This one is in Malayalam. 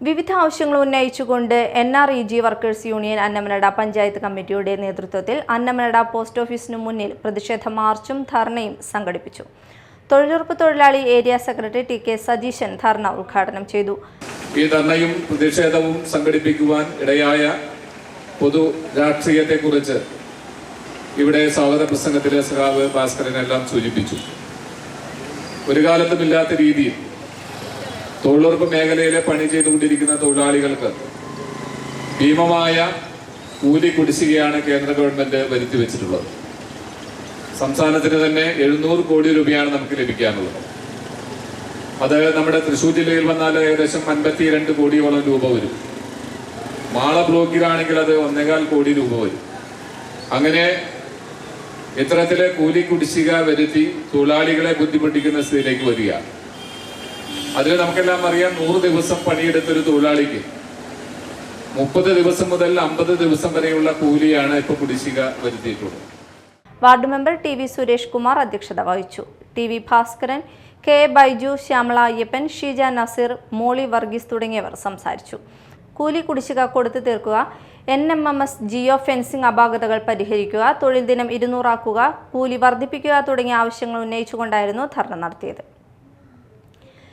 വിവിധ ആവശ്യങ്ങൾ ഉന്നയിച്ചുകൊണ്ട് N R E G workers union Annamanada panchayat കമ്മിറ്റിയുടെ നേതൃത്വത്തിൽ അന്നമനട പോസ്റ്റ് ഓഫീസിനു മുന്നിൽ പ്രതിഷേധ മാർച്ചും ധർണയും സംഘടിപ്പിച്ചു. തൊഴിലുറപ്പ് തൊഴിലാളി area secretary T K Satheesan ധർണ ഉദ്ഘാടനം ചെയ്തു. ഈ ധർണയും പ്രതിഷേധവും സംഘടിപ്പിക്കുവാൻ ഇടയായ പൊതു രാഷ്ട്രീയത്തെക്കുറിച്ച് ഇവിടെ സ്വാഗത പ്രസംഗത്തിലെ സഖാവ് ഭാസ്കരനെല്ലാം സൂചിപ്പിച്ചു. ഒരു കാലത്തുമില്ലാത്ത രീതിയിൽ തൊഴിലുറപ്പ് മേഖലയിലെ പണി ചെയ്തുകൊണ്ടിരിക്കുന്ന തൊഴിലാളികൾക്ക് ഭീമമായ കൂലി കുടിശ്ശികയാണ് കേന്ദ്ര ഗവൺമെന്റ് വരുത്തി വെച്ചിട്ടുള്ളത്. സംസ്ഥാനത്തിന് തന്നെ എഴുന്നൂറ് കോടി രൂപയാണ് നമുക്ക് ലഭിക്കാനുള്ളത്. അത് നമ്മുടെ തൃശൂർ ജില്ലയിൽ വന്നാൽ ഏകദേശം അൻപത്തിരണ്ട് കോടിയോളം രൂപ വരും. മാള ബ്ലോക്കിലാണെങ്കിൽ അത് ഒന്നേകാൽ കോടി രൂപ വരും. അങ്ങനെ ഇത്തരത്തിലെ കൂലി കുടിശ്ശിക വരുത്തി തൊഴിലാളികളെ ബുദ്ധിമുട്ടിക്കുന്ന സ്ഥിതിയിലേക്ക് വരിക. അതിൽ നമുക്കെല്ലാം അറിയാം നൂറ് ദിവസം പണിയെടുത്തൊരു തൊഴിലാളിക്ക് മുപ്പത് ദിവസം മുതൽ അമ്പത് ദിവസം വരെയുള്ള കൂലിയാണ് ഇപ്പൊ കുടിശ്ശിക വരുത്തിയിട്ടുള്ളത്. Ward member T V Suresh Kumar അധ്യക്ഷത വഹിച്ചു. T V Bhaskaran K Baiju Shyamala Ayyappan Sheeja Naseer Molly Varghese തുടങ്ങിയവർ സംസാരിച്ചു. കൂലി കുടിശ്ശിക കൊടുത്തു തീർക്കുക N M M S geo fencing അപാകതകൾ പരിഹരിക്കുക തൊഴിൽ ദിനം ഇരുന്നൂറാക്കുക കൂലി വർദ്ധിപ്പിക്കുക തുടങ്ങിയ ആവശ്യങ്ങൾ ഉന്നയിച്ചുകൊണ്ടായിരുന്നു ധർണ നടത്തിയത്.